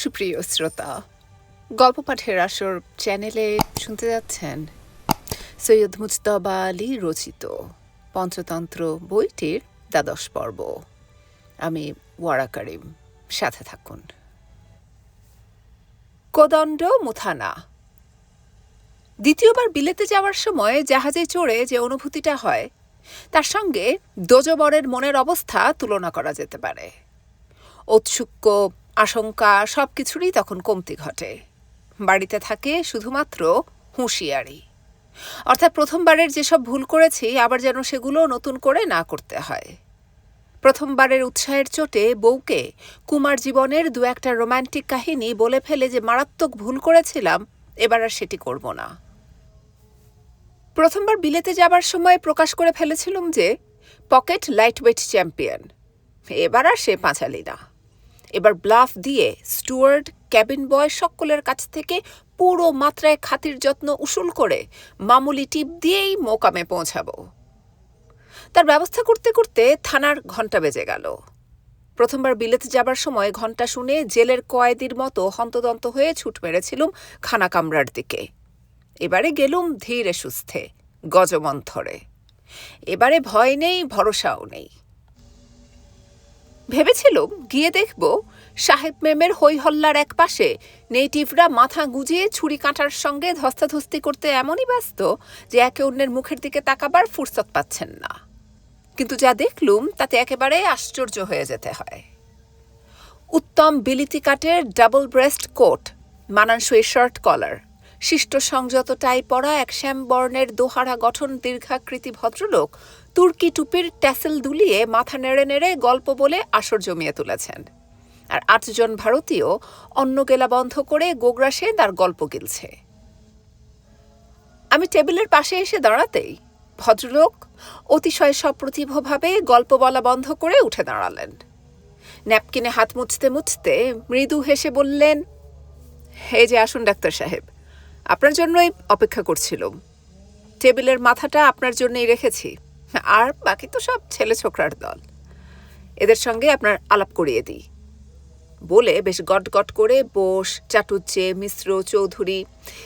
সুপ্রিয় শ্রোতা, গল্প পাঠের আসর চ্যানেলে শুনতে যাচ্ছেন সৈয়দ মুজতবা আলী রচিত পঞ্চতন্ত্র বইটির দ্বাদশ পর্ব। আমি ওয়ারা করিম, সাথে থাকুন। কোদণ্ড মুথানা। দ্বিতীয়বার বিলেতে যাওয়ার সময় জাহাজে চড়ে যে অনুভূতিটা হয়, তার সঙ্গে দোজবরের মনের অবস্থা তুলনা করা যেতে পারে। ঔৎসুক্য আশঙ্কা সব কিছুরই তখন কমতি ঘটে। বাড়িতে থাকে শুধুমাত্র হুঁশিয়ারি। অর্থাৎ প্রথমবারের যেসব ভুল করেছি, আবার যেন সেগুলো নতুন করে না করতে হয়। প্রথমবারের উৎসাহের চোটে বউকে কুমার জীবনের দু একটা রোম্যান্টিক কাহিনী বলে ফেলে যে মারাত্মক ভুল করেছিলাম, এবার আর সেটি করব না। প্রথমবার বিলেতে যাবার সময় প্রকাশ করে ফেলেছিলাম যে, পকেট লাইটওয়েট চ্যাম্পিয়ন। এবার আর সে পাঁচালি না। এবার ব্লাফ দিয়ে স্টুয়ার্ড ক্যাবিন বয় সকলের কাছ থেকে পুরো মাত্রায় খাতির যত্ন উসুল করে মামুলি টিপ দিয়েই মোকামে পৌঁছাবো। তার ব্যবস্থা করতে করতে থানার ঘণ্টা বেজে গেল। প্রথমবার বিলেত যাবার সময় ঘণ্টা শুনে জেলের কয়েদির মতো হন্তদন্ত হয়ে ছুট মেরেছিলুম খানা কামরার দিকে। এবারে গেলুম ধীরে সুস্থে গজমন্থরে এবারে ভয় নেই, ভরসাও নেই। ভেবেছিলুম গিয়ে দেখব সাহেব মেমের হইহল্লার এক পাশে নেটিভরা মাথা গুজিয়ে ছুরি কাঁটার সঙ্গে ধস্তাধস্তি করতে এমনই ব্যস্ত যে একে অন্যের মুখের দিকে তাকাবার ফুরসত পাচ্ছেন না। কিন্তু যা দেখলুম তাতে একেবারে আশ্চর্য হয়ে যেতে হয়। উত্তম বিলিতি কাটের ডাবল ব্রেস্ট কোট, মানানসই শার্ট কলার, শিষ্ট সংযত টাই পরা এক শ্যামবর্ণের দোহারা গঠন দীর্ঘাকৃতি ভদ্রলোক তুর্কি টুপির ট্যাসেল দুলিয়ে মাথা নেড়ে নেড়ে গল্প বলে আসর জমিয়ে তুলেছেন। আর আটজন ভারতীয় অন্য গেলা বন্ধ করে গোগ্রাসে তার গল্প গিলছে। আমি টেবিলের পাশে এসে দাঁড়াতেই ভদ্রলোক অতিশয় সপ্রতিভভাবে গল্প বলা বন্ধ করে উঠে দাঁড়ালেন। ন্যাপকিনে হাত মুছতে মুছতে মৃদু হেসে বললেন, হে যে আসুন, ডাক্তার সাহেব, আপনার জন্যই অপেক্ষা করছিলাম। টেবিলের মাথাটা আপনার জন্যই রেখেছি। আর বাকি তো সব ছেলে ছোকরার দল। এদের সঙ্গে আপনার আলাপ করিয়ে দিই। বলে বেশ গট গট করে বোস চাটুজ্জে মিশ্র, চৌধুরী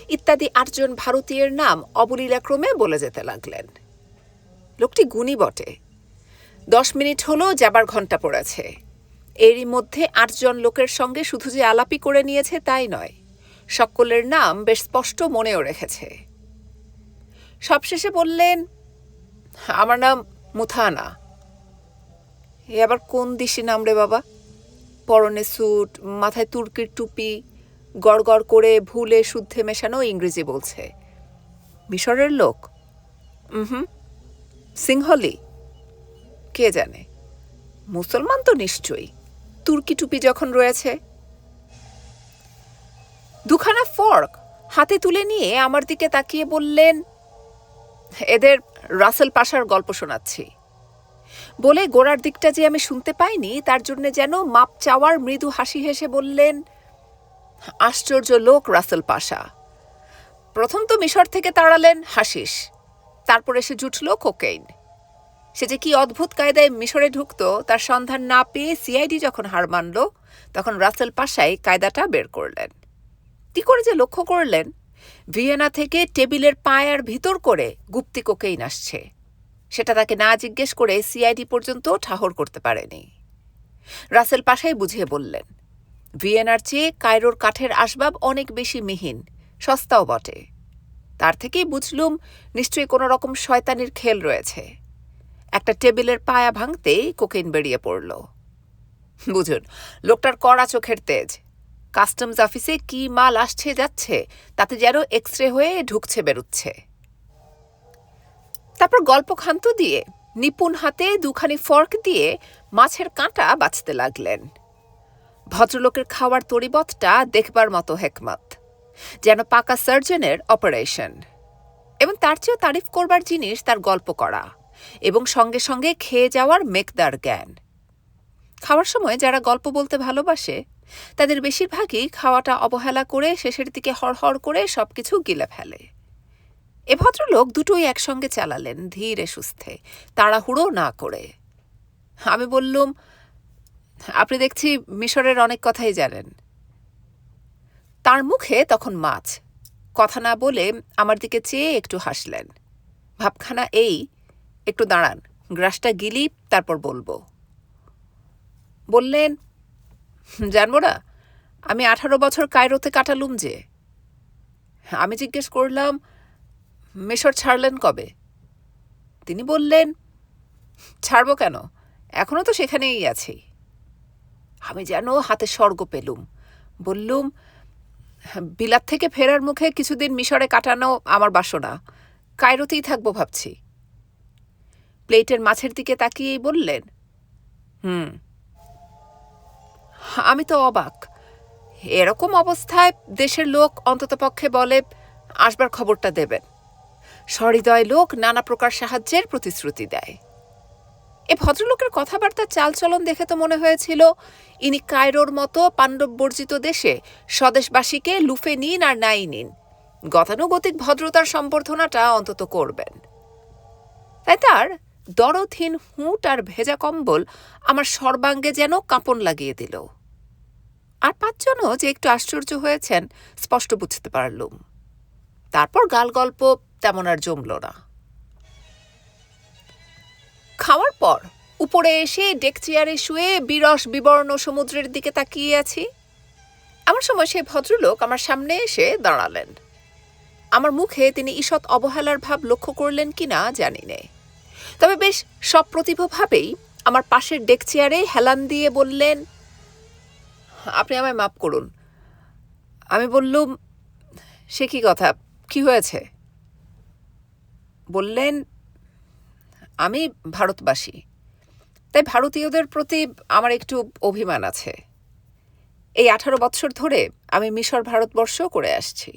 ইত্যাদি আটজন ভারতীয়ের নাম অবলীলাক্রমে বলে যেতে লাগলেন। লোকটি গুণী বটে। দশ মিনিট হলো যাবার ঘণ্টা পড়েছে। এরই মধ্যে আটজন লোকের সঙ্গে শুধু যে আলাপি করে নিয়েছে তাই নয়, সকলের নাম বেশ স্পষ্ট মনেও রেখেছে। সবশেষে বললেন আমার নাম মুথানা। এ আবার কোন দিশে নাম রে বাবা? পরনে স্যুট, মাথায় তুর্কির টুপি, গড় গড় করে ভুলে শুদ্ধে মেশানো ইংরেজি বলছে। মিশরের লোক? হুম। সিংহলি? কে জানে? মুসলমান তো নিশ্চয়ই। তুর্কি টুপি যখন রয়েছে? দুখানা ফর্ক হাতে তুলে নিয়ে আমার দিকে তাকিয়ে বললেন, এদের রাসেল পাশার গল্প শোনাচ্ছি। বলে গোড়ার দিকটা যে আমি শুনতে পাইনি, তার জন্য যেন মাপ চাওয়ার মৃদু হাসি হেসে বললেন, আশ্চর্য লোক রাসেল পাশা। প্রথম তো মিশর থেকে তাড়ালেন হাসিস তারপর এসে জুটল কোকেইন। সে যে কি অদ্ভুত কায়দায় মিশরে ঢুকতো, তার সন্ধান না পেয়ে সিআইডি যখন হার মানল, তখন রাসেল পাশাই কায়দাটা বের করলেন। কি করে যে লক্ষ্য করলেন ভিয়েনা থেকে টেবিলের পায়ার ভিতর করে গুপ্তি কোকেইন আসছে। সেটা তাকে না জিজ্ঞেস করে সিআইডি পর্যন্ত ঠাহর করতে পারেনি। রাসেল পাশাই বুঝিয়ে বললেন, ভিয়েনার চেয়ে কায়রোর কাঠের আসবাব অনেক বেশি মিহিন, সস্তাও বটে। তার থেকেই বুঝলুম নিশ্চয়ই কোনো রকম শয়তানির খেল রয়েছে। একটা টেবিলের পায়া ভাঙতেই কোকেইন বেরিয়ে পড়ল। বুঝুন, লোকটার কড়া চোখের তেজ। কাস্টমস অফিসে কি মাল আসছে, যাচ্ছে, তাতে যেন এক্স রে হয়ে ঢুকছে, বেরুচ্ছে। তারপর গল্প খান্ত দিয়ে নিপুণ হাতে দুখানি ফর্ক দিয়ে মাছের কাঁটা বাঁচতে লাগলেন। ভদ্রলোকের খাওয়ার তরিবতটা দেখবার মতো হেকমত, যেন পাকা সার্জনের অপারেশন। এবং তার চেয়েও তারিফ করবার জিনিস তার গল্প করা, এবং সঙ্গে সঙ্গে খেয়ে যাওয়ার মেকদার জ্ঞান। খাওয়ার সময় যারা গল্প বলতে ভালোবাসে তাদের বেশিরভাগই খাওয়াটা অবহেলা করে শেষের দিকে হড়হড় করে সবকিছু গিলে ফেলে। এ ভদ্রলোক দুটোই একসঙ্গে চালালেন, ধীরে সুস্থে। তাড়াহুড়ো না করে। আমি বললুম, আপনি দেখছি মিশরের অনেক কথাই জানেন। তার মুখে তখন মাছ। কথা না বলে আমার দিকে চেয়ে একটু হাসলেন। ভাবখানা এই, একটু দাঁড়ান, গ্রাসটা গিলি, তারপর বলব। বললেন জানব না? আমি আঠারো বছর কায়রোতে কাটালুম যে। আমি জিজ্ঞেস করলাম, মেশর ছাড়লেন কবে? তিনি বললেন, ছাড়বো কেন? এখনও তো সেখানেই আছি। আমি যেন হাতে স্বর্গ পেলুম। বললুম, বিলাত থেকে ফেরার মুখে কিছুদিন মিশরে কাটানো আমার বাসনা। কায়রোতেই থাকব ভাবছি। প্লেটের মাছের দিকে তাকিয়েই বললেন, হুম আমি তো অবাক। এরকম অবস্থায় দেশের লোক অন্ততপক্ষে বলে, আসবার খবরটা দেবেন। সহৃদয় লোক নানা প্রকার সাহায্যের প্রতিশ্রুতি দেয়। এ ভদ্রলোকের কথাবার্তার চালচলন দেখে তো মনে হয়েছিল, ইনি কায়রোর মতো পাণ্ডব বর্জিত দেশে স্বদেশবাসীকে লুফে নিন আর নাই নিন। গতানুগতিক ভদ্রতার সম্বর্ধনাটা অন্তত করবেন। তাই তার দরদহীন হুঁট আর ভেজা কম্বল আমার সর্বাঙ্গে যেন কাঁপন লাগিয়ে দিল। আর পাঁচজনও যে একটু আশ্চর্য হয়েছেন, স্পষ্ট বুঝতে পারলুম। তারপর গাল গল্প তেমন আর জমল না। খাওয়ার পর উপরে এসে ডেক চেয়ারে শুয়ে বিরস বিবর্ণ সমুদ্রের দিকে তাকিয়ে আছি। এমন সময় সেই ভদ্রলোক আমার সামনে এসে দাঁড়ালেন। আমার মুখে তিনি ঈষৎ অবহেলার ভাব লক্ষ্য করলেন কিনা জানি নে। তবে বেশ সব সপ্রতিভভাবেই আমার পাশের ডেক চেয়ারে হেলান দিয়ে বললেন, আপনি আমায় মাপ করুন। আমি বললুম, সে কি কথা? কি হয়েছে? বললেন, আমি ভারতবাসী, তাই ভারতীয়দের প্রতি আমার একটু অভিমান আছে। এই আঠারো বছর ধরে আমি মিশর ভারতবর্ষ করে আসছি।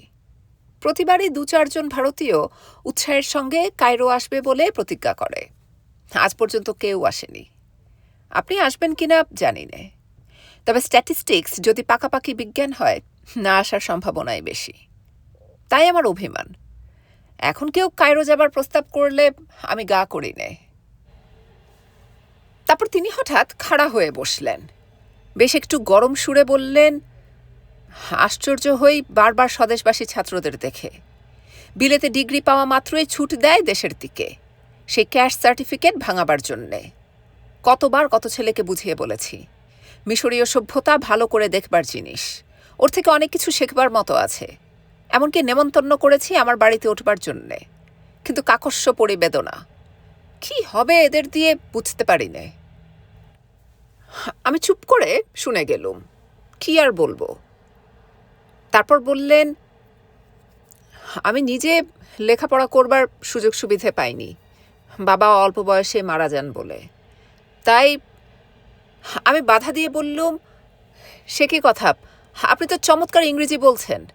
প্রতিবারই দু চারজন ভারতীয় উৎসাহের সঙ্গে কায়রো আসবে বলে প্রতিজ্ঞা করে। আজ পর্যন্ত কেউ আসেনি। আপনি আসবেন কিনা জানি না তবে স্ট্যাটিস্টিক্স যদি পাকাপাকি বিজ্ঞান হয়, না আসার সম্ভাবনাই বেশি। তাই আমার অভিমান। এখন কেউ কায়রো যাবার প্রস্তাব করলে আমি গা করি নে তারপর তিনি হঠাৎ খাড়া হয়ে বসলেন। বেশ একটু গরম সুরে বললেন, আশ্চর্য হই বারবার স্বদেশবাসী ছাত্রদের দেখে। বিলেতে ডিগ্রি পাওয়া মাত্রই ছুট দেয় দেশের দিকে। সেই ক্যাশ সার্টিফিকেট ভাঙাবার জন্যে। কতবার কত ছেলেকে বুঝিয়ে বলেছি, মিশরীয় সভ্যতা ভালো করে দেখবার জিনিস, ওর থেকে অনেক কিছু শেখবার মতো আছে। এমনকি নেমন্তন্ন করেছি আমার বাড়িতে উঠবার জন্যে। কিন্তু কাকস্য পরিবেদনা, কি হবে এদের দিয়ে বুঝতে পারি নে আমি চুপ করে শুনে গেলুম, কি আর বলব। তারপর বললেন, আমি নিজে লেখাপড়া করবার সুযোগ সুবিধে পাইনি। বাবা অল্প বয়সে মারা যান বলে। তাই আমি বাধা দিয়ে বললুম, সে কি কথা? আপনি তো চমৎকার ইংরেজি বলছেন।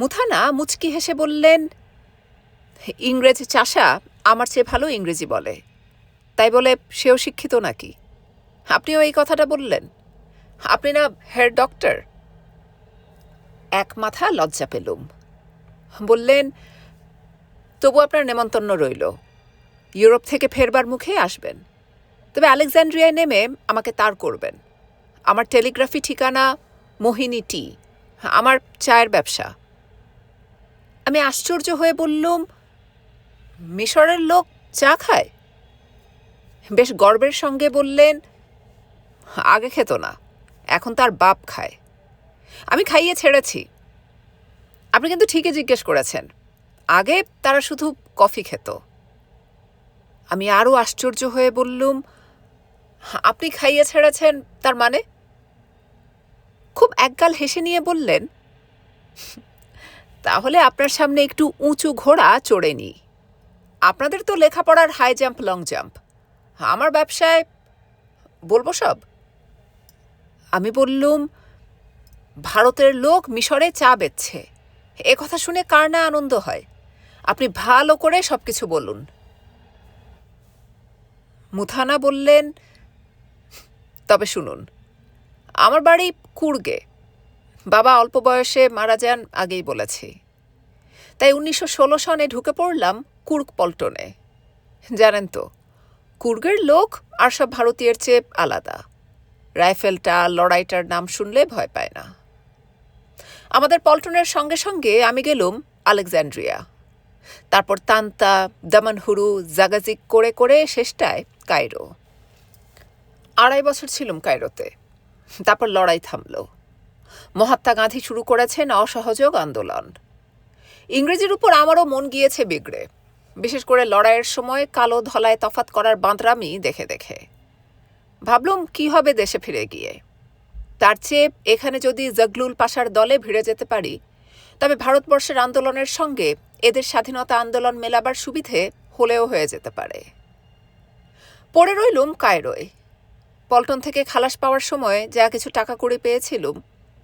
মুথানা মুচকি হেসে বললেন, ইংরেজ চাষা আমার চেয়ে ভালো ইংরেজি বলে। তাই বলে, সেও শিক্ষিত নাকি? আপনিও এই কথাটা বললেন। আপনি না হেড ডক্টর? এক মাথা লজ্জা পেলুম। বললেন, তবু আপনার নেমন্তন্ন রইল। ইউরোপ থেকে ফেরবার মুখে আসবেন। তবে আলেকজান্ড্রিয়ায় নেমে আমাকে তার করবেন। আমার টেলিগ্রাফি ঠিকানা মোহিনী টি। আমার চায়ের ব্যবসা। আমি আশ্চর্য হয়ে বললুম, মিশরের লোক চা খায়? বেশ গর্বের সঙ্গে বললেন, আগে খেত না, এখন তার বাপ খায়। আমি খাইয়ে ছেড়েছি। আপনি কিন্তু ঠিকই জিজ্ঞেস করেছেন। আগে তারা শুধু কফি খেত। আমি আরও আশ্চর্য হয়ে বললুম, আপনি খাইয়ে ছেড়েছেন, তার মানে? খুব একগাল হেসে নিয়ে বললেন, তাহলে আপনার সামনে একটু উঁচু ঘোড়া চড়ে নিই আপনাদের তো লেখাপড়ার হাই জাম্প লং জাম্প আমার ব্যবসায় বলব সব? আমি বললুম, ভারতের লোক মিশরে চা বেচছে। এ কথা শুনে কার না আনন্দ হয়? আপনি ভালো করে সব কিছু বলুন। মুথানা বললেন, তবে শুনুন, আমার বাড়ি কুর্গে। বাবা অল্প বয়সে মারা যান আগেই বলেছি। তাই উনিশশো ষোলো সনে ঢুকে পড়লাম কুর্গ পল্টনে। জানেন তো, কুর্গের লোক আর সব ভারতীয়ের চেয়ে আলাদা। রাইফেলটা, লড়াইটার নাম শুনলে ভয় পায় না। আমাদের পল্টনের সঙ্গে সঙ্গে আমি গেলুম আলেকজান্ড্রিয়া তারপর তান্তা, দামানহুরু জাগাজিক করে করে শেষটায় কায়রো। আড়াই বছর ছিলুম কায়রোতে। তারপর লড়াই থামল। মহাত্মা গান্ধী শুরু করেছেন অসহযোগ আন্দোলন। ইংরেজির উপর আমারও মন গিয়েছে বিগড়ে। বিশেষ করে লড়াইয়ের সময় কালো ধলায় তফাত করার বাঁদরামি দেখে দেখে। ভাবলুম, কি হবে দেশে ফিরে গিয়ে? তার চেয়ে এখানে যদি জগলুল পাশার দলে ভিড়ে যেতে পারি, তবে ভারতবর্ষের আন্দোলনের সঙ্গে এদের স্বাধীনতা আন্দোলন মেলাবার সুবিধে হলেও হয়ে যেতে পারে। পড়ে রইলুম কায়রোয়। পল্টন থেকে খালাস পাওয়ার সময় যা কিছু টাকা করে পেয়েছিলুম,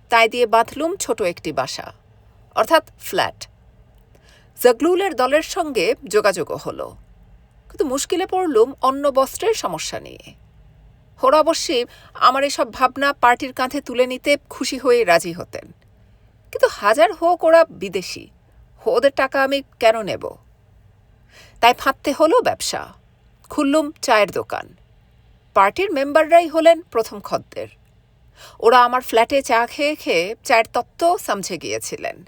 তাই দিয়ে বাঁধলুম ছোট একটি বাসা, অর্থাৎ ফ্ল্যাট। জগলুলের দলের সঙ্গে যোগাযোগও হলো। কিন্তু মুশকিলে পড়লুম অন্য বস্ত্রের সমস্যা নিয়ে। ওরা অবশ্যই আমার এসব ভাবনা পার্টির কাঁধে তুলে নিতে খুশি হয়ে রাজি হতেন। কিন্তু হাজার হোক ওরা বিদেশি, ওদের টাকা আমি কেন নেব? তাই ফাঁদতে হলো ব্যবসা। খুললুম চায়ের দোকান। পার্টির মেম্বাররাই হলেন প্রথম খদ্দের। ওরা আমার ফ্ল্যাটে চা খেয়ে খেয়ে চায়ের তত্ত্ব সমঝে গিয়েছিলেন।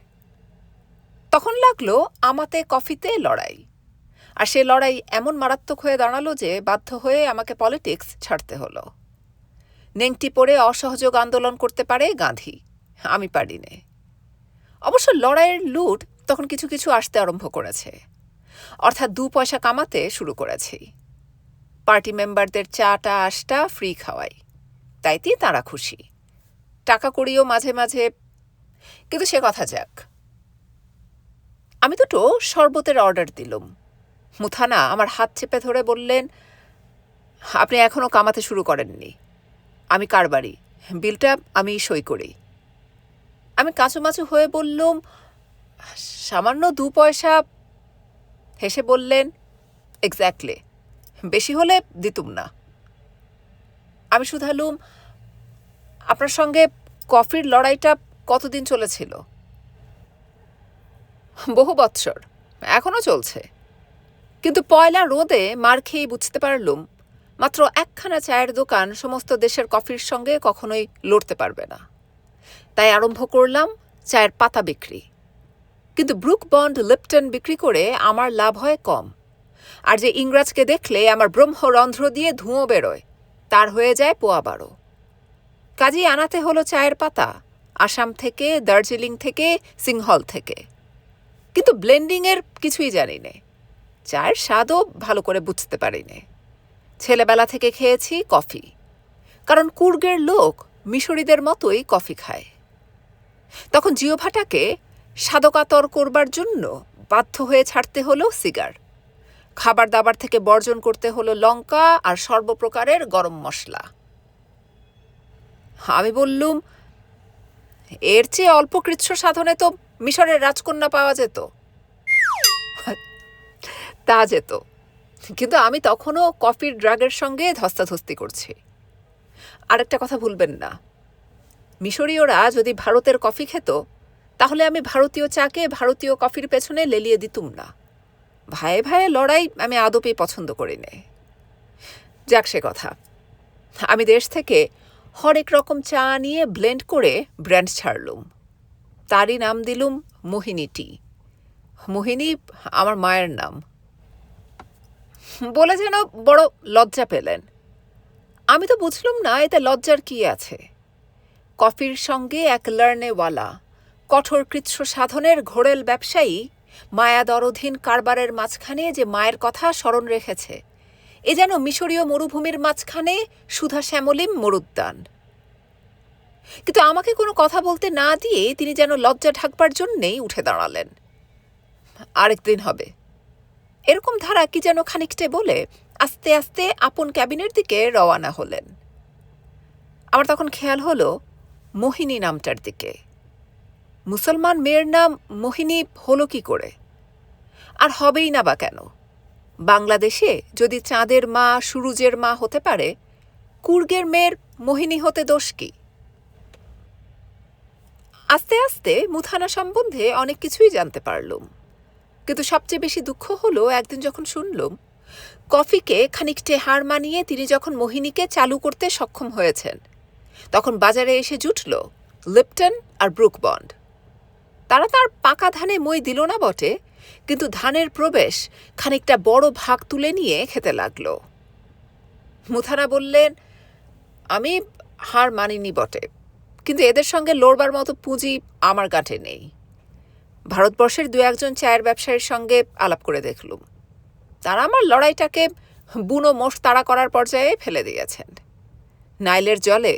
তখন লাগল আমাতে কফিতে লড়াই। আর সে লড়াই এমন মারাত্মক হয়ে দাঁড়াল যে বাধ্য হয়ে আমাকে পলিটিক্স ছাড়তে হলো। নেংটি পড়ে অসহযোগ আন্দোলন করতে পারে গান্ধী। আমি পারি নে অবশ্য লড়াইয়ের লুট তখন কিছু কিছু আসতে আরম্ভ করেছে। অর্থাৎ দু পয়সা কামাতে শুরু করেছি। পার্টি মেম্বারদের চাটা, আশটা ফ্রি খাওয়াই। তাইতেই তারা খুশি। টাকা করিও মাঝে মাঝে। কিন্তু সে কথা যাক। আমি দুটো শরবতের অর্ডার দিলুম। মুথানা আমার হাত চেপে ধরে বললেন, আপনি এখনও কামাতে শুরু করেননি। আমি কারবারি। বিলটা আমি সই করি। আমি কাঁচুমাচু হয়ে বললুম, সামান্য দু পয়সা। হেসে বললেন, এক্স্যাক্টলি। বেশি হলে দিতুম না। আমি শুধালুম আপনার সঙ্গে কফির লড়াইটা কতদিন চলেছিল? বহু বৎসর এখনও চলছে। কিন্তু পয়লা রোদে মার খেয়েই বুঝতে পারলুম, মাত্র একখানা চায়ের দোকান সমস্ত দেশের কফির সঙ্গে কখনোই লড়তে পারবে না। তাই আরম্ভ করলাম চায়ের পাতা বিক্রি। কিন্তু ব্রুক বন্ড লিপটন বিক্রি করে আমার লাভ হয় কম। আর যে ইংরাজকে দেখলে আমার ব্রহ্মরন্ধ্র দিয়ে ধুঁয়ো বেরোয়, তার হয়ে যায় পোয়া বারো। কাজেই আনাতে হলো চায়ের পাতা, আসাম থেকে, দার্জিলিং থেকে, সিংহল থেকে। কিন্তু ব্লেন্ডিংয়ের কিছুই জানি নে। চায়ের স্বাদও ভালো করে বুঝতে পারি নে। ছেলেবেলা থেকে খেয়েছি কফি। কারণ কুর্গের লোক মিশরীদের মতোই কফি খায়। তখন জিওভাটাকে সাদকাতর করবার জন্য বাধ্য হয়ে ছাড়তে হলো সিগার। খাবার দাবার থেকে বর্জন করতে হলো লঙ্কা আর সর্বপ্রকারের গরম মশলা। আমি বললুম, এর চেয়ে অল্প কৃচ্ছ সাধনে তো মিশরের রাজকন্যা পাওয়া যেত। তা যেত। কিন্তু আমি তখনও কফির ড্রাগের সঙ্গে ধস্তাধস্তি করছি। আরেকটা কথা ভুলবেন না। মিশরীয়রা যদি ভারতের কফি খেত, তাহলে আমি ভারতীয় চাকে ভারতীয় কফির পেছনে লেলিয়ে দিতুম না। ভাইয়ে ভাইয়ে লড়াই আমি আদপেই পছন্দ করি নে। যাক সে কথা। আমি দেশ থেকে হরেক রকম চা নিয়ে ব্লেন্ড করে ব্র্যান্ড ছাড়লুম। তারই নাম দিলুম মোহিনী টি। মোহিনী আমার মায়ের নাম। বলে যেন বড় লজ্জা পেলেন। আমি তো বুঝলুম না এতে লজ্জার কি আছে। কফির সঙ্গে এক লার্নেওয়ালা কঠোর কৃচ্ছ সাধনের ঘোড়েল ব্যবসায়ী মায়া দরধীন কারবারের মাঝখানে যে মায়ের কথা স্মরণ রেখেছে। এ যেন মিশরীয় মরুভূমির মাঝখানে সুধা শ্যামলিম মরুদ্যান। কিন্তু আমাকে কোনো কথা বলতে না দিয়ে তিনি যেন লজ্জা ঢাকবার জন্যেই উঠে দাঁড়ালেন। আরেকদিন হবে। এরকম ধারা কি যেন খানিকটে বলে আস্তে আস্তে আপন ক্যাবিনের দিকে রওয়ানা হলেন। আমার তখন খেয়াল হলো, মোহিনী নামটার দিকে। মুসলমান মেয়ের নাম মোহিনী হলো কি করে? আর হবেই না বা কেন? বাংলাদেশে যদি চাঁদের মা, সুরুজের মা হতে পারে, কুর্গের মেয়ের মোহিনী হতে দোষ কি? আস্তে আস্তে মুথানা সম্বন্ধে অনেক কিছুই জানতে পারলুম। কিন্তু সবচেয়ে বেশি দুঃখ হলো একদিন যখন শুনলুম, কফিকে খানিকটে হার মানিয়ে তিনি যখন মোহিনীকে চালু করতে সক্ষম হয়েছেন, তখন বাজারে এসে জুটল লিপটন আর ব্রুক বন্ড তারা তার পাকা ধানে মই দিল না বটে, কিন্তু ধানের প্রবেশ খানিকটা বড় ভাগ তুলে নিয়ে খেতে লাগল। মুথানা বললেন, আমি হার মানিনি বটে, কিন্তু এদের সঙ্গে লড়বার মতো পুঁজি আমার গাঁটে নেই। ভারতবর্ষের দু একজন চায়ের ব্যবসায়ীর সঙ্গে আলাপ করে দেখলুম। তারা আমার লড়াইটাকে বুনো মোষ তাড়া করার পর্যায়ে ফেলে দিয়েছেন। নাইলের জলে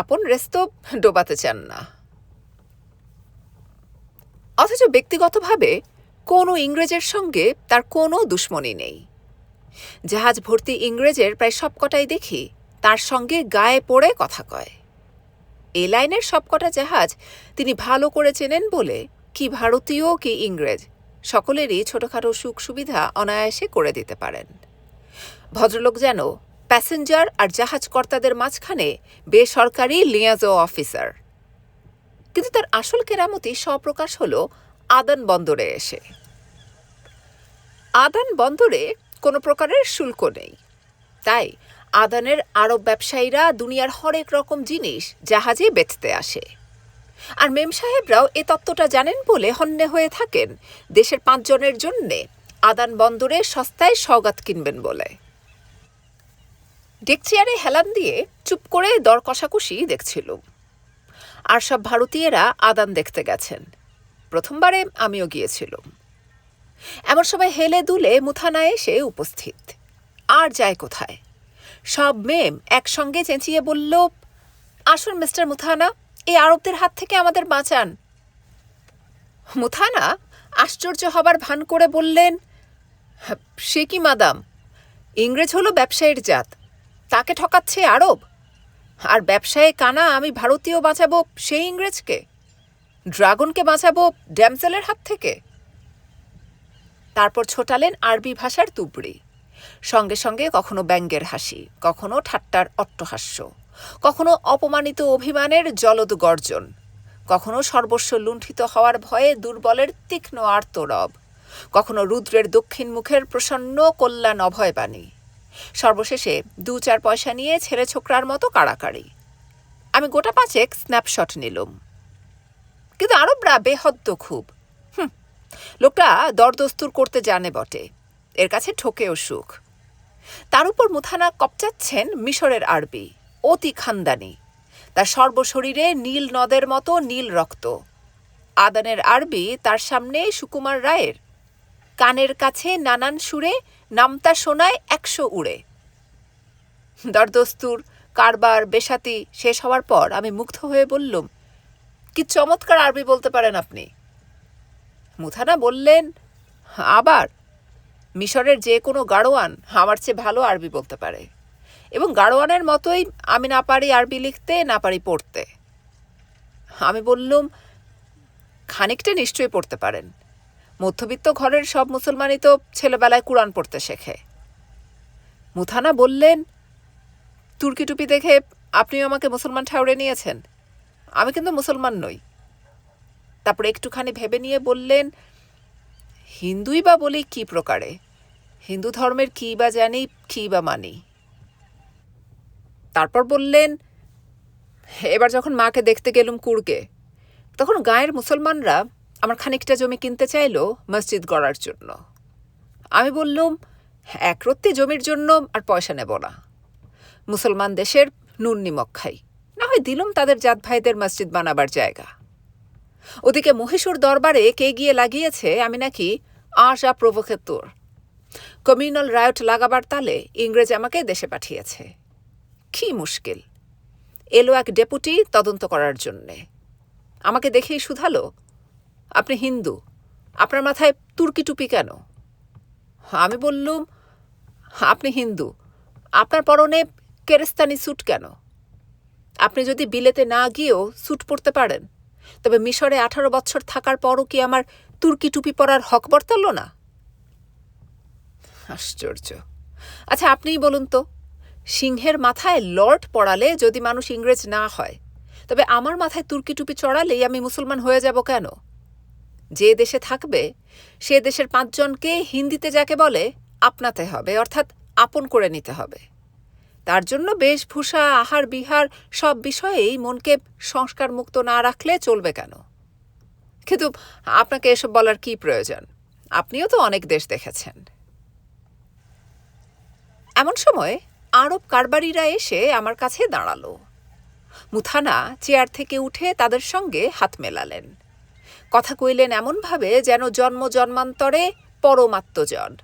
আপন রেস্ত ডোবাতে চান না। অথচ ব্যক্তিগতভাবে কোনো ইংরেজের সঙ্গে তার কোনো দুশ্মনী নেই। জাহাজ ভর্তি ইংরেজের প্রায় সবকটাই দেখি, তার সঙ্গে গায়ে পড়ে কথা কয়। এ লাইনের সবকটা জাহাজ তিনি ভালো করে চেনেন বলে কি ভারতীয়, কি ইংরেজ, সকলেরই ছোটখাটো সুখ সুবিধা অনায়াসে করে দিতে পারেন। ভদ্রলোক যেন প্যাসেঞ্জার আর জাহাজকর্তাদের মাঝখানে বেসরকারি লিয়াজো অফিসার। কিন্তু তার আসল কেরামতি স্বপ্রকাশ হল আদান বন্দরে এসে। আদান বন্দরে কোনো প্রকারের শুল্ক নেই। তাই আদানের আরব ব্যবসায়ীরা দুনিয়ার হরেক রকম জিনিস জাহাজে বেচতে আসে। আর মেম সাহেবরাও এ তত্ত্বটা জানেন বলে হন্যে হয়ে থাকেন দেশের পাঁচজনের জন্যে আদান বন্দরে সস্তায় সওগাত কিনবেন বলে। ডেকচেয়ারে হেলান দিয়ে চুপ করে দর কষাকষি দেখছিলুম। আর সব ভারতীয়রা আদান দেখতে গেছেন। প্রথমবারে আমিও গিয়েছিলাম। এমন সময় হেলে দুলে মুথানায় এসে উপস্থিত। আর যায় কোথায়? সব মেম একসঙ্গে চেঁচিয়ে বলল, আসুন, মিস্টার মুথানা, এই আরবদের হাত থেকে আমাদের বাঁচান। মুথানা আশ্চর্য হবার ভান করে বললেন, সে কি, মাদাম? ইংরেজ হলো ব্যবসায়ীর জাত। তাকে ঠকাচ্ছে আরব? আর ব্যবসায়ে কানা আমি ভারতীয় বাঁচাবো সেই ইংরেজকে? ড্রাগনকে বাঁচাবো ড্যামসেলের হাত থেকে? তারপর ছোটালেন আরবি ভাষার তুবড়ি। সঙ্গে সঙ্গে কখনো ব্যঙ্গের হাসি, কখনো ঠাট্টার অট্টহাস্য, কখনো অপমানিত অভিমানের জলদ গর্জন, কখনো সর্বস্ব লুণ্ঠিত হওয়ার ভয়ে দুর্বলের তীক্ষ্ণ আর্তরব, কখনো রুদ্রের দক্ষিণ মুখের প্রসন্ন কল্যাণ অভয়বাণী। সর্বশেষে দু চার পয়সা নিয়ে ছেলে ছোকরার মতো কাড়াকাড়ি। আমি গোটা পাঁচেক স্ন্যাপশট নিলুম। কিন্তু আরবরা বেহদ্দ খুব। হুম, লোকটা দরদস্তুর করতে জানে বটে। এর কাছে ঠোকেও সুখ। তার উপর মুথানা কপচাচ্ছেন মিশরের আরবি, অতি খানদানি। তার সর্বশরীরে নীল নদের মতো নীল রক্ত। আদানের আরবি তার সামনে সুকুমার রায়ের। কানের কাছে নানান সুরে, নামতা শোনায় একশো উড়ে। দরদস্তুর কারবার বেসাতি শেষ হওয়ার পর আমি মুগ্ধ হয়ে বললুম, কি চমৎকার আরবি বলতে পারেন আপনি। মুথানা বললেন, আবার, মিশরের যে কোনো গাড়োয়ান আমার চেয়ে ভালো আরবি বলতে পারে। এবং গাড়োয়ানের মতোই আমি না পারি আরবি লিখতে, না পারি পড়তে। আমি বললুম, খানিকটা নিশ্চয়ই পড়তে পারেন। মধ্যবিত্ত ঘরের সব মুসলমানই তো ছেলেবেলায় কোরআন পড়তে শেখে। মুথানা বললেন, তুর্কি টুপি দেখে আপনিও আমাকে মুসলমান ঠাউরে নিয়েছেন। আমি কিন্তু মুসলমান নই। তারপর একটুখানি ভেবে নিয়ে বললেন, হিন্দুই বা বলি কি প্রকারে? হিন্দু ধর্মের কী বা জানি, কী বা মানি? তারপর বললেন, এবার যখন মাকে দেখতে গেলুম কুড়কে তখন গায়ের মুসলমানরা আমার খানিকটা জমি কিনতে চাইল মসজিদ গড়ার জন্য। আমি বললুম একরত্তি জমির জন্য আর পয়সা নেব না। মুসলমান দেশের নুন নিমক খাই। না হয় দিলুম তাদের জাত ভাইদের মসজিদ বানাবার জায়গা। ওদিকে মহীশূর দরবারে কে গিয়ে লাগিয়েছে আমি নাকি আশা প্রভোকেতর কমিউনাল রায়ট লাগাবার তালে ইংরেজ আমাকে দেশে পাঠিয়েছে। কি মুশকিল। এলো এক ডেপুটি তদন্ত করার জন্যে। আমাকে দেখেই শুধালো আপনি হিন্দু। আপনার মাথায় তুর্কি টুপি কেন? আমি বললুম, আপনি হিন্দু। আপনার পরনে কেরেস্তানি স্যুট কেন? আপনি যদি বিলেতে না গিয়েও স্যুট পরতে পারেন, তবে মিশরে আঠারো বছর থাকার পরও কি আমার তুর্কি টুপি পরার হক বর্তালো না? আশ্চর্য। আচ্ছা আপনিই বলুন তো, সিংহের মাথায় লর্ড পড়ালে যদি মানুষ ইংরেজ না হয়, তবে আমার মাথায় তুর্কি টুপি চড়ালেই আমি মুসলমান হয়ে যাব কেন? যে দেশে থাকবে, সে দেশের পাঁচজনকে হিন্দিতে যাকে বলে আপনাতে হবে অর্থাৎ আপন করে নিতে হবে তার জন্য বেশভূষা, আহার, বিহার সব বিষয়েই মনকে সংস্কার মুক্ত না রাখলে চলবে কেন? কিন্তু আপনাকে এসব বলার কি প্রয়োজন? আপনিও তো অনেক দেশ দেখেছেন। এমন সময় আরব কারবারিরা এসে আমার কাছে দাঁড়াল। মুথানা চেয়ার থেকে উঠে তাদের সঙ্গে হাত মেলালেন। কথা কইলেন এমনভাবে যেন জন্ম জন্মান্তরে পরমাত্মজন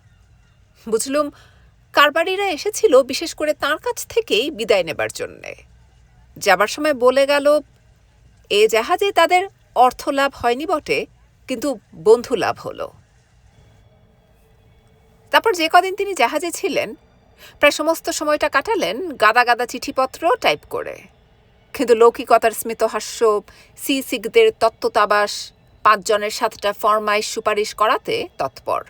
বুঝলুম, কারবারিরা এসেছিল বিশেষ করে তার কাছ থেকেই বিদায় নেবার জন্যে। যাবার সময় বলে গেল, এ জাহাজে তাদের অর্থ লাভ হয়নি বটে, কিন্তু বন্ধু লাভ হলো। তারপর যে কদিন তিনি জাহাজে ছিলেন, প্রায় সমস্ত সময়টা কাটালেন গাদা গাদা চিঠিপত্র টাইপ করে। কিন্তু লৌকিকতার স্মিতহাস্য সি সিগদের তত্ত্বতাবাস পাঁচজনের সাতটা ফরমাইশ সুপারিশ করাতে তৎপর।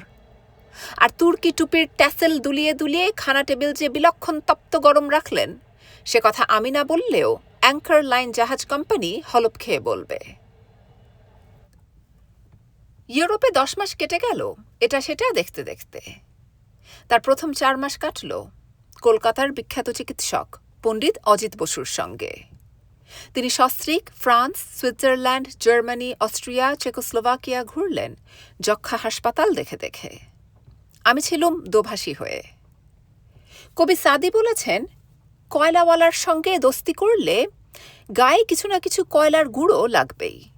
আর তুর্কি টুপির ট্যাসেল দুলিয়ে দুলিয়ে খানা টেবিল যে বিলক্ষণ তপ্ত গরম রাখলেন, সে কথা আমি না বললেও অ্যাঙ্কার লাইন জাহাজ কোম্পানি হলপ খেয়ে বলবে। ইউরোপে দশ মাস কেটে গেল, এটা সেটা দেখতে দেখতে। তার প্রথম চার মাস কাটল, কলকাতার বিখ্যাত চিকিৎসক, পণ্ডিত অজিত বসুর সঙ্গে। তিনি সস্ত্রীক, France, Switzerland, Germany, Austria, Czechoslovakia ঘুরলেন যক্ষা হাসপাতাল দেখে দেখে। আমি ছিলুম দোভাষী হয়ে। কবি সাদি বলেছেন, কয়লাওয়ালার সঙ্গে দোস্তি করলে গায়ে কিছু না কিছু কয়লার গুঁড়ো লাগবেই।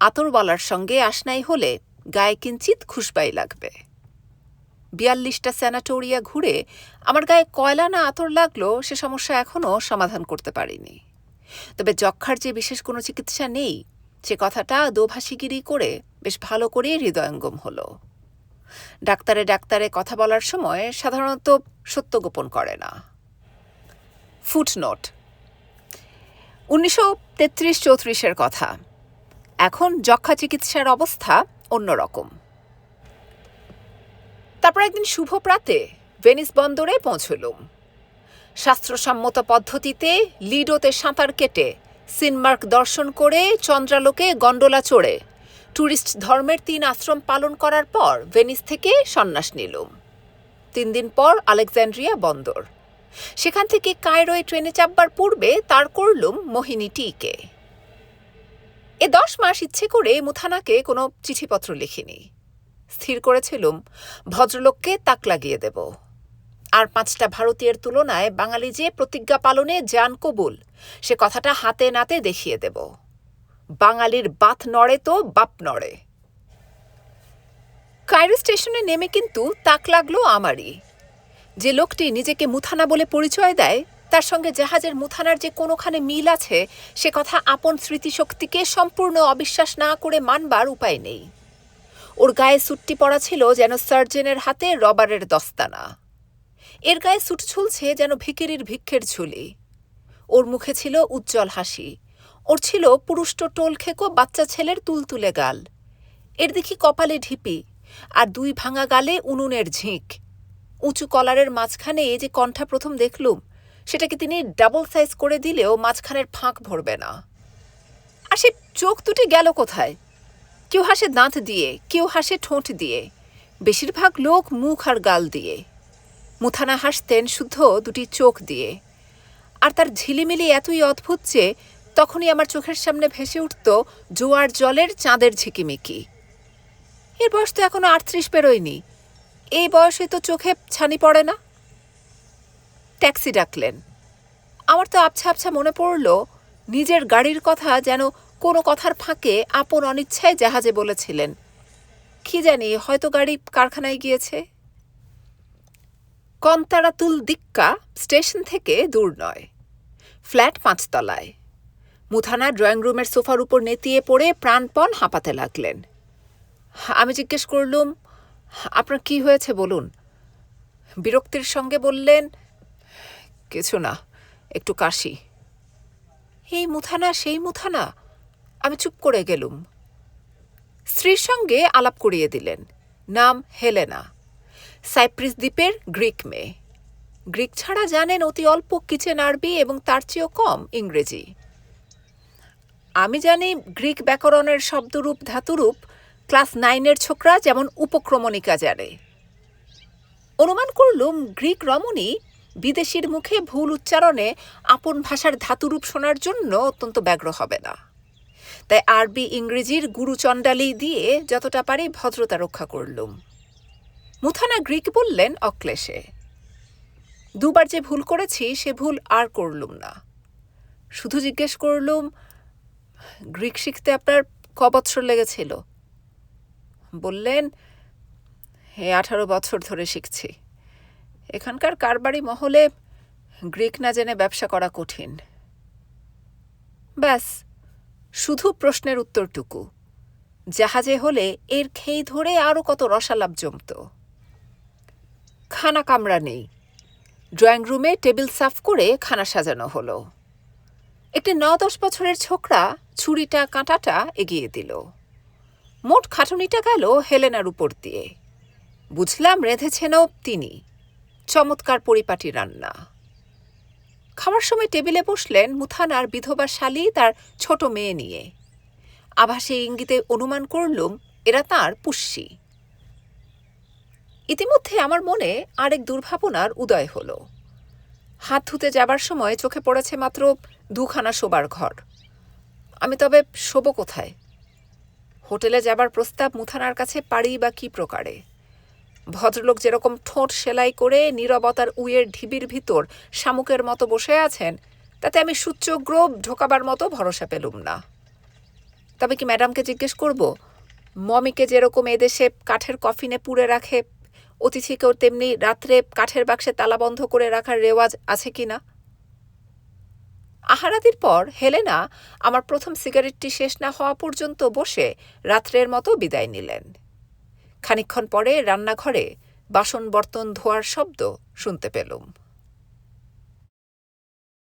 আতরওয়ালার সঙ্গে আসনাই হলে গায়ে কিঞ্চিত খুশবাই লাগবে। বিয়াল্লিশটা স্যানাটোরিয়া ঘুরে আমার গায়ে কয়লা না আতর লাগল, সে সমস্যা এখনও সমাধান করতে পারিনি। তবে যক্ষার যে বিশেষ কোনো চিকিৎসা নেই। সে কথাটা দোভাষীগিরি করে বেশ ভালো করে হৃদয়ঙ্গম হলো। ডাক্তারে ডাক্তারে কথা বলার সময় সাধারণত সত্য গোপন করে না। ফুটনোট। উনিশশো তেত্রিশ চৌত্রিশের কথা। এখন যক্ষা চিকিৎসার অবস্থা অন্যরকম তারপর একদিন শুভ প্রাতে ভেনিস বন্দরে পৌঁছলুম। শাস্ত্রসম্মত পদ্ধতিতে লিডোতে সাঁতার কেটে সিনমার্ক দর্শন করে চন্দ্রালোকে গন্ডোলা চড়ে। ট্যুরিস্ট ধর্মের তিন আশ্রম পালন করার পর ভেনিস থেকে সন্ন্যাস নিলুম। তিন দিন পর আলেকজান্ড্রিয়া বন্দর। সেখান থেকে কায়রোয় ট্রেনে চাপবার পূর্বে তার করলুম মোহিনী টিকে। এ দশ মাস ইচ্ছে করে মুথানাকে কোনো চিঠিপত্র লিখিনি। স্থির করেছিলুম, ভদ্রলোককে তাক লাগিয়ে দেব। আর পাঁচটা ভারতীয়ের তুলনায় বাঙালি যে প্রতিজ্ঞা পালনে যান কবুল, সে কথাটা হাতে নাতে দেখিয়ে দেব। বাঙালির বাত নড়ে তো বাপ নড়ে। কায়রো স্টেশনে নেমে কিন্তু তাক লাগল আমারই। যে লোকটি নিজেকে মুথানা বলে পরিচয় দেয়, তার সঙ্গে জাহাজের মুথানার যে কোনোখানে মিল আছে, সে কথা আপন স্মৃতিশক্তিকে সম্পূর্ণ অবিশ্বাস না করে মানবার উপায় নেই। ওর গায়ে সুটটি পড়া ছিল যেন সার্জেনের হাতে রবারের দস্তানা। এর গায়ে সুট ঝুলছে যেন ভিকিরির ভিক্ষের ঝুলি। ওর মুখে ছিল উজ্জ্বল হাসি। ওর ছিল পুরুষ্ট টোল খেকো, বাচ্চা ছেলের তুলতুলে গাল। এর দেখি কপালে ঢিপি আর দুই ভাঙা গালে উনুনের ঝিঁক। উঁচু কলারের মাঝখানে এই যে কণ্ঠা প্রথম দেখলুম, সেটাকে তিনি ডাবল সাইজ করে দিলেও মাঝখানের ফাঁক ভরবে না। আর সে চোখ দুটি গেল কোথায়? কেউ হাসে দাঁত দিয়ে, কেউ হাসে ঠোঁট দিয়ে। বেশিরভাগ লোক মুখ আর গাল দিয়ে। মুথানা হাসতেন শুদ্ধ দুটি চোখ দিয়ে। আর তার ঝিলিমিলি এতই অদ্ভুত যে তখনই আমার চোখের সামনে ভেসে উঠত জোয়ার জলের চাঁদের ঝিকিমিকি। এর বয়স তো এখনও আটত্রিশ বেরোয়নি। এই বয়সে তো চোখে ছানি পড়ে না। ট্যাক্সি ডাকলেন। আমার তো আবছা আবছা মনে পড়ল, নিজের গাড়ির কথা যেন কোনো কথার ফাঁকে আপন অনিচ্ছায় জাহাজে বলেছিলেন। কি জানি, হয়তো গাড়ি কারখানায় গিয়েছে। কন্তারাতুল দিক্কা স্টেশন থেকে দূর নয়। ফ্ল্যাট পাঁচতলায়। মুথানা ড্রয়িং রুমের সোফার উপর নেতিয়ে পড়ে প্রাণপণ হাঁপাতে লাগলেন। আমি জিজ্ঞেস করলুম, আপনার কি হয়েছে বলুন? বিরক্তির সঙ্গে বললেন, কিছু না, একটু কাশি। এই মুথানা, সেই মুথানা? আমি চুপ করে গেলুম। স্ত্রীর সঙ্গে আলাপ করিয়ে দিলেন। নাম হেলেনা। সাইপ্রিস দ্বীপের গ্রিক মেয়ে। গ্রিক ছাড়া জানেন অতি অল্প কিচেন আরবি এবং তার চেয়েও কম ইংরেজি। আমি জানি গ্রিক ব্যাকরণের শব্দরূপ, ধাতুরূপ, ক্লাস নাইনের ছোকরা যেমন উপক্রমণিকা জানে। অনুমান করলুম, গ্রিক রমণী বিদেশির মুখে ভুল উচ্চারণে আপন ভাষার ধাতুরূপ শোনার জন্য অত্যন্ত ব্যগ্র হবে না। তাই আরবি ইংরেজির গুরুচণ্ডালি দিয়ে যতটা পারি ভদ্রতা রক্ষা করলুম। মুথানা গ্রিক বললেন অক্লেশে। দুবার যে ভুল করেছি, সে ভুল আর করলুম না। শুধু জিজ্ঞেস করলুম, গ্রিক শিখতে আপনার ক বৎসর লেগেছিল? বললেন, হে আঠারো বছর ধরে শিখছি। এখানকার কারবারি মহলে গ্রিক না জেনে ব্যবসা করা কঠিন। ব্যাস, শুধু প্রশ্নের উত্তরটুকু। জাহাজে হলে এর খেই ধরে আরও কত রসালাপ জমত। খানা কামরা নেই। ড্রয়িং রুমে টেবিল সাফ করে খানা সাজানো হলো। একটি ন দশ বছরের ছোকরা ছুরিটা, কাঁটাটা এগিয়ে দিল। মোট খাটুনিটা গেল হেলেনার উপর দিয়ে। বুঝলাম রেঁধেছেনও তিনি। চমৎকার পরিপাটি রান্না। খাওয়ার সময় টেবিলে বসলেন মুথানার বিধবা শালী তার ছোট মেয়ে নিয়ে। আভাসে ইঙ্গিতে অনুমান করলুম, এরা তার পুষ্যি। ইতিমধ্যে আমার মনে আরেক দুর্ভাবনার উদয় হল। হাত ধুতে যাবার সময় চোখে পড়েছে মাত্র দুখানা শোবার ঘর। আমি তবে শোবো কোথায়? হোটেলে যাবার প্রস্তাব মুথানার কাছে পারি বা কি প্রকারে? ভদ্রলোক যেরকম ঠোঁট সেলাই করে নীরবতার উয়ের ঢিবির ভিতর শামুকের মতো বসে আছেন, তাতে আমি সূচ্যগ্রব ঢোকাবার মতো ভরসা পেলুম না। তবে কি ম্যাডামকে জিজ্ঞেস করব? মমিকে যেরকম এদেশে কাঠের কফিনে পুড়ে রাখে অতিথিকেও তেমনি রাত্রে কাঠের বাক্সে তালা বন্ধ করে রাখার রেওয়াজ আছে কি না? আহারাদির পর হেলেনা আমার প্রথম সিগারেটটি শেষ না হওয়া পর্যন্ত বসে রাত্রের মতো বিদায় নিলেন। খানিক্ষণ পরে রান্নাঘরে বাসন বর্তন ধোয়ার শব্দ শুনতে পেলুম।